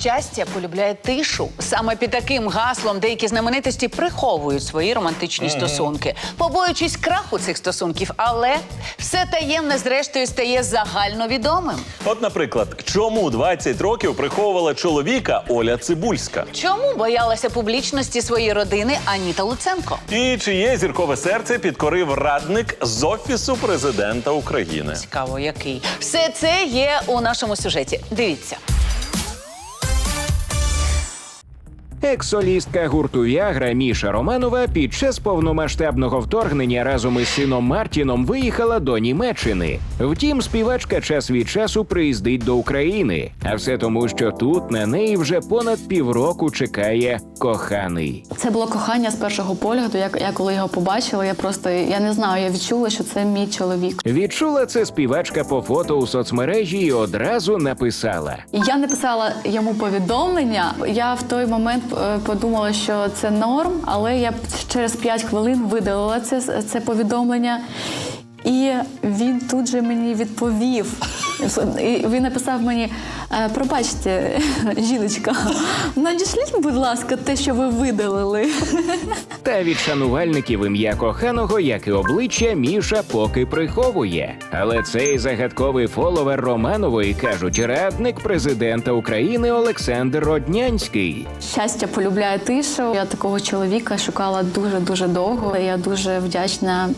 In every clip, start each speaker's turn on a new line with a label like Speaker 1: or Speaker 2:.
Speaker 1: Щастя полюбляє тишу. Саме під таким гаслом деякі знаменитості приховують свої романтичні стосунки, побоюючись краху цих стосунків, але все таємне, зрештою, стає загальновідомим.
Speaker 2: От, наприклад, чому 20 років приховувала чоловіка Оля Цибульська?
Speaker 1: Чому боялася публічності своєї родини Аніта Луценко?
Speaker 2: І чиє зіркове серце підкорив радник з офісу президента України?
Speaker 1: Цікаво, який все це є у нашому сюжеті. Дивіться.
Speaker 3: Екс-солістка гурту Віагра Міша Романова під час повномасштабного вторгнення разом із сином Мартіном виїхала до Німеччини. Втім, співачка час від часу приїздить до України. А все тому, що тут на неї вже понад півроку чекає коханий.
Speaker 4: Це було кохання з першого погляду. Я, я коли його побачила, я просто я не знаю, я відчула, що це мій чоловік.
Speaker 3: Відчула це співачка по фото у соцмережі і одразу написала:
Speaker 4: я не писала йому повідомлення. Я в той момент подумала, що це норм, але я через 5 хвилин видалила це, це повідомлення. І він тут же мені відповів. І він написав мені: «Е, пробачте, жіночка, надішліть, будь ласка, те, що ви видалили.
Speaker 3: Та від шанувальників ім'я коханого, як і обличчя, Міша поки приховує. Але цей загадковий фоловер Романової кажуть, радник президента України Олександр Роднянський.
Speaker 4: Щастя полюбляє тишу. Я такого чоловіка шукала дуже дуже довго. Я дуже вдячна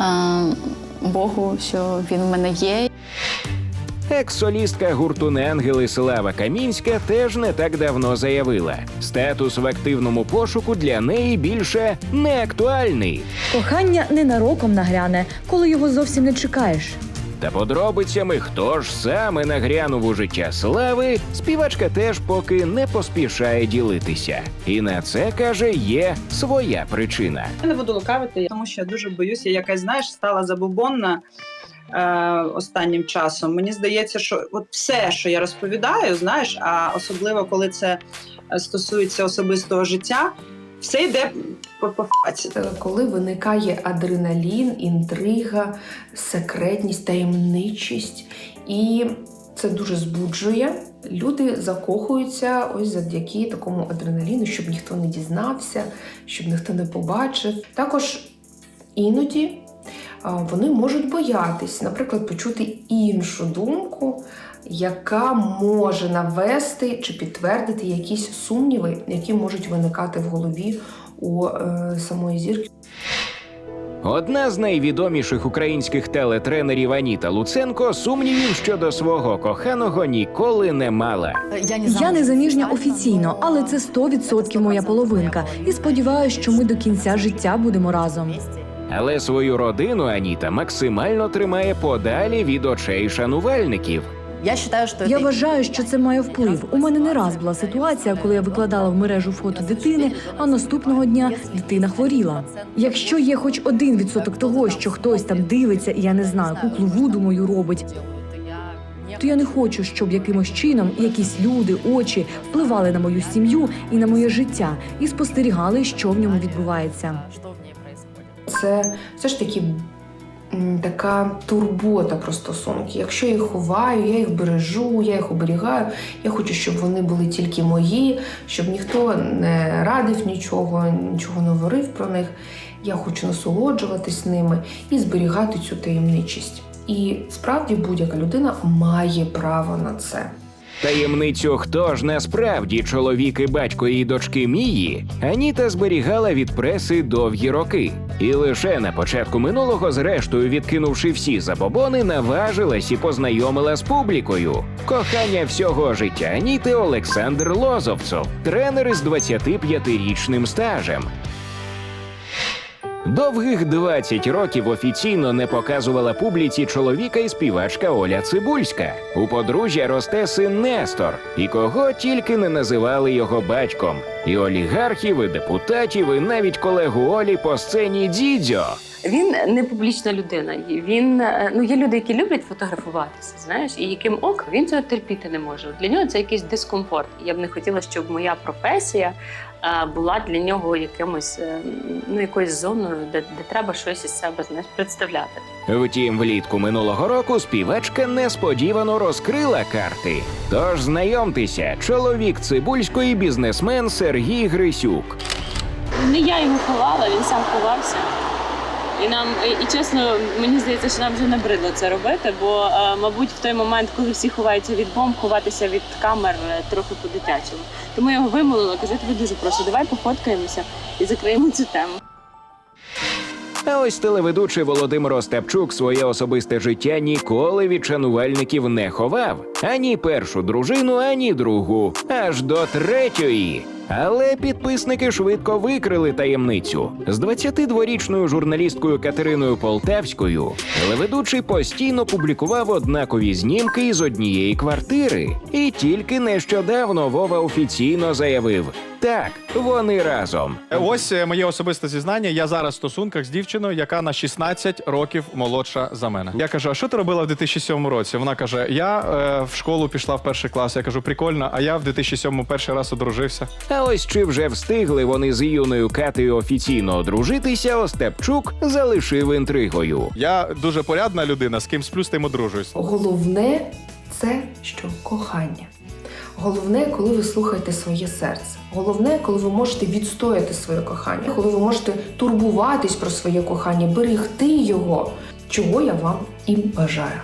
Speaker 4: е, Богу, що він в мене є.
Speaker 3: Екс-солістка гурту «Неангели» Слава Камінська теж не так давно заявила: статус в активному пошуку для неї більше не актуальний.
Speaker 5: Кохання ненароком нагряне, коли його зовсім не чекаєш.
Speaker 3: Та подробицями, хто ж саме нагрянув у життя слави, співачка теж поки не поспішає ділитися. І на це каже, є своя причина.
Speaker 6: Я не буду лукавити, тому що я дуже боюся. Якась, знаєш, стала забобонна е, останнім часом. Мені здається, що от все, що я розповідаю, знаєш, а особливо коли це е, стосується особистого життя, все йде по, фаці.
Speaker 7: Е, коли виникає адреналін, інтрига, секретність, таємничість, і це дуже збуджує. Люди закохуються ось завдяки такому адреналіну, щоб ніхто не дізнався, щоб ніхто не побачив. Також іноді вони можуть боятись, наприклад, почути іншу думку, яка може навести чи підтвердити якісь сумніви, які можуть виникати в голові у е, самої зірки.
Speaker 3: Одна з найвідоміших українських телетренерів Аніта Луценко сумнівів щодо свого коханого ніколи не мала.
Speaker 5: Я не заміжня офіційно, але це 100% моя половинка. І сподіваюся, що ми до кінця життя будемо разом.
Speaker 3: Але свою родину Аніта максимально тримає подалі від очей шанувальників.
Speaker 8: Я вважаю, що
Speaker 5: Я вважаю, що це має вплив. У мене не раз була ситуація, коли я викладала в мережу фото дитини, а наступного дня дитина хворіла. Якщо є хоч один відсоток того, що хтось там дивиться, і я не знаю, куклу вуду мою робить, то я не хочу, щоб якимось чином якісь люди, очі впливали на мою сім'ю і на моє життя і спостерігали, що в ньому відбувається.
Speaker 7: Це все ж таки така турбота про стосунки. Якщо я їх ховаю, я їх бережу, я їх оберігаю. Я хочу, щоб вони були тільки мої, щоб ніхто не радив нічого, нічого не говорив про них. Я хочу насолоджуватись ними і зберігати цю таємничість. І справді будь-яка людина має право на це.
Speaker 3: Таємницю, хто ж насправді чоловік і батько її дочки Мії, Аніта зберігала від преси довгі роки. І лише на початку минулого, зрештою, відкинувши всі забобони, наважилась і познайомила з публікою. Кохання всього життя Аніти Олександр Лозовцов, тренер із 25-річним стажем. Довгих 20 років офіційно не показувала публіці чоловіка і співачка Оля Цибульська. У подружжя росте син Нестор, і кого тільки не називали його батьком. І олігархів, і депутатів, і навіть колегу Олі по сцені Дідьо.
Speaker 8: Він не публічна людина. Він е, ну є люди, які люблять фотографуватися, знаєш, і яким ок він цього терпіти не може. Для нього це якийсь дискомфорт. Я б не хотіла, щоб моя професія е, була для нього якимось е, ну якоюсь зоною, де, де треба щось із себе знаєш, представляти.
Speaker 3: Втім, влітку минулого року співачка несподівано розкрила карти. Тож знайомтеся, чоловік цибульської бізнесмен Сергій Грисюк.
Speaker 8: Не я його ховала, він сам ховався. І нам, і, чесно, мені здається, що нам вже набридло це робити, бо, е, мабуть, в той момент, коли всі ховаються від бомб, ховатися від камер е, трохи по-дитячому. Тому я його вимолила, кажу, тебе дуже прошу, давай пофоткаємося і закриємо цю тему.
Speaker 3: А ось телеведучий Володимир Остапчук своє особисте життя ніколи від шанувальників не ховав ані першу дружину, ані другу, аж до третьої. Але підписники швидко викрили таємницю. З 22-річною журналісткою Катериною Полтавською телеведучий постійно публікував однакові знімки із однієї квартири. І тільки нещодавно Вова офіційно заявив: так, вони разом.
Speaker 9: Ось е, моє особисте зізнання. Я зараз в стосунках з дівчиною, яка на 16 років молодша за мене. Я кажу: а що ти робила в 2007 році? Вона каже: Я е, в школу пішла в перший клас. Я кажу, прикольно, а я в 2007 перший раз одружився.
Speaker 3: А ось чи вже встигли вони з юною Катею офіційно одружитися, Остапчук залишив інтригою.
Speaker 9: Я дуже порядна людина, з ким сплю, з тим одружуюсь.
Speaker 7: Головне це що кохання. Головне, коли ви слухаєте своє серце. Головне, коли ви можете відстояти своє кохання, коли ви можете турбуватись про своє кохання, берегти його, чого я вам і бажаю.